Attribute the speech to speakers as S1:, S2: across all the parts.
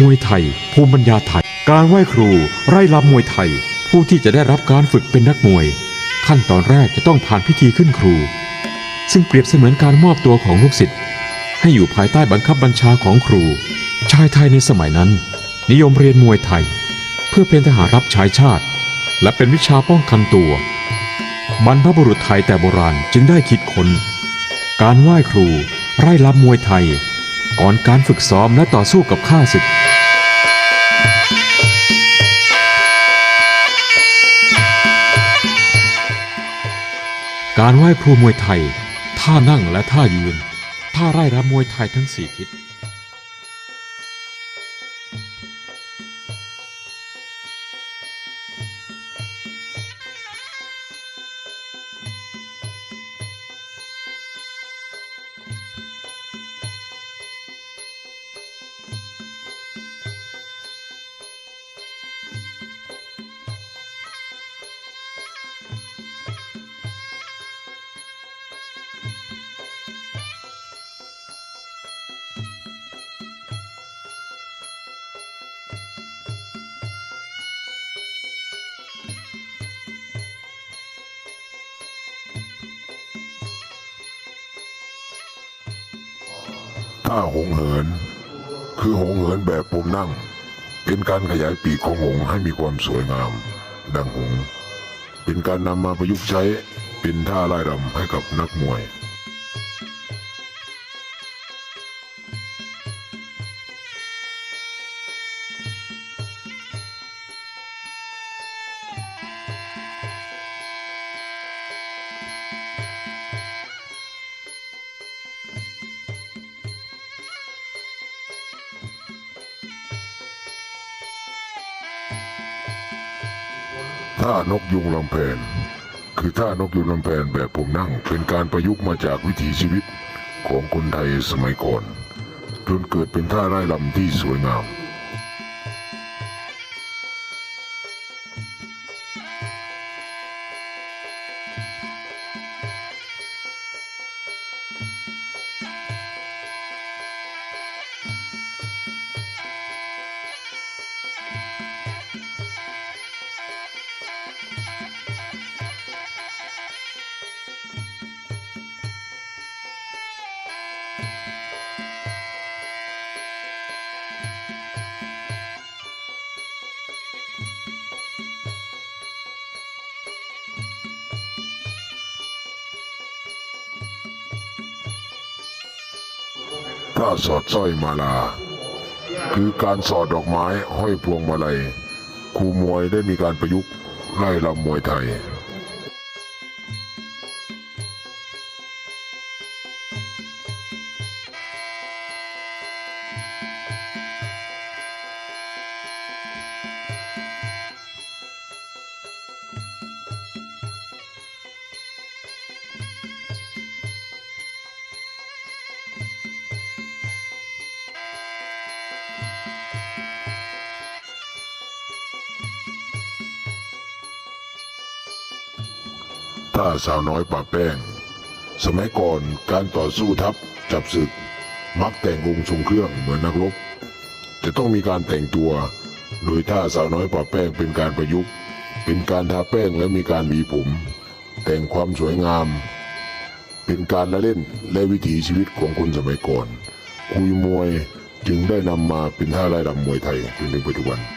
S1: มวยไทย ภูมิปัญญาไทย การไหว้ครู ไร่ลำมวยไทย ผู้ที่จะได้รับการฝึกเป็นนักมวย ขั้นตอนแรกจะต้องผ่านพิธีขึ้นครู ซึ่งเปรียบเสมือนการมอบตัวของลูกศิษย์ให้อยู่ภายใต้บังคับบัญชาของครู ชายไทยในสมัยนั้น นิยมเรียนมวยไทย เพื่อเป็นทหารรับใช้ชาติ และเป็นวิชาป้องกันตัวบรรพบุรุษไทยแต่โบราณจึงได้คิดค้นการไหว้ครู ไร่ลำมวยไทย ก่อนการฝึกซ้อมและต่อสู้กับข้าศึก การไหว้ครูมวยไทย ท่านั่งและท่ายืน ท่าไร่รำมวยไทยทั้งสี่ทิศ
S2: ท่าหงเหิน คือหงเหินแบบปุ่มนั่ง เป็นการขยายปีกของหงให้มีความสวยงาม ดังหง เป็นการนำมาประยุกต์ใช้เป็นท่าไล่รำให้กับนักมวย ท่านกยุงลำแพนคือท่านกยุงลำแพนแบบผมนั่งเป็นการประยุกต์มาจากวิถีชีวิตของคนไทยสมัยก่อน จนเกิดเป็นท่าไร่ลำที่สวยงาม ถ้าสอดสร้อยมาลา คือการสอดดอกไม้ห้อยพวงมาลัยครูมวยได้มีการประยุกต์ไล่ลำมวยไทย ถ้าสาวน้อยป่าแป้ง สมัยก่อนการต่อสู้ทัพจับศึก มักแต่งองค์ทรงเครื่องเหมือนนักรบ จะต้องมีการแต่งตัว โดยท่าสาวน้อยป่าแป้งเป็นการประยุกต์ เป็นการทาแป้งและมีการหวีผม แต่งความสวยงาม เป็นการละเล่นและวิถีชีวิตของคนสมัยก่อน คุยมวยจึงได้นำมาเป็นท่าไล่รำมวยไทยจนถึงปัจจุบัน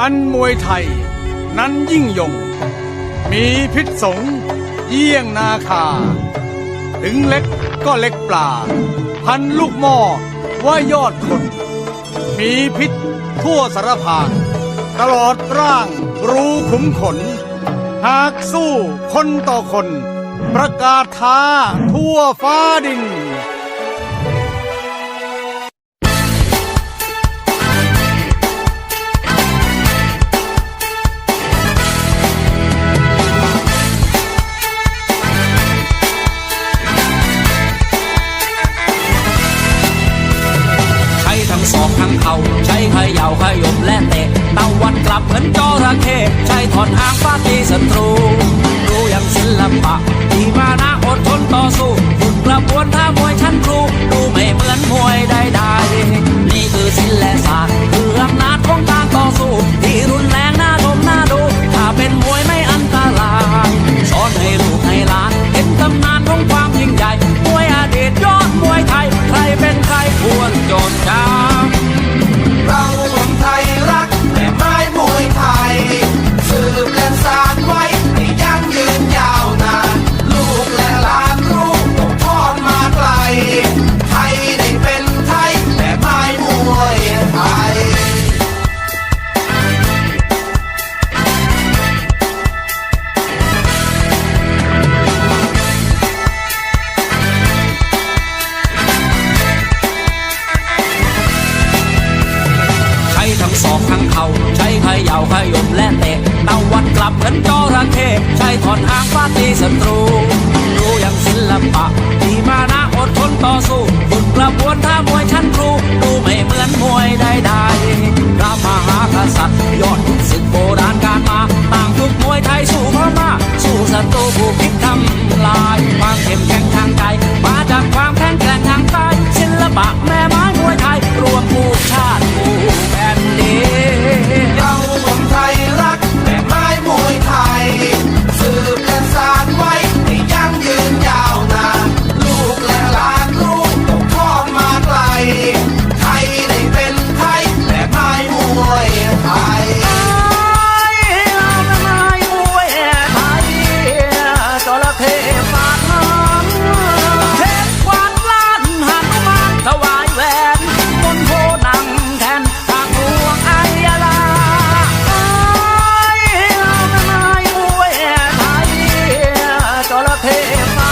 S3: อันมวยไทย นั้นยิ่งยง มีพิษสงเยี่ยงนาคา ถึงเล็กก็เล็กปลา พันลูกหม้อว่ายอดคน มีพิษทั่วสารพางตลอดร่างรูขุมขน หากสู้คนต่อคน ประกาศท้าทั่วฟ้าดิน
S4: ถอนห่างฟ้าตีศัตรู รู้อย่างศิลปะที่มานะอดทนต่อสู้ ถอนห่างฟ้าตีศัตรูรู้อย่างศิลปะมีมานะอดทนต่อสู้ฝุกกระบวนท่ามวยชั้นครูดูไม่เหมือนมวยใดๆพระมหากษัตริย์ยอด If I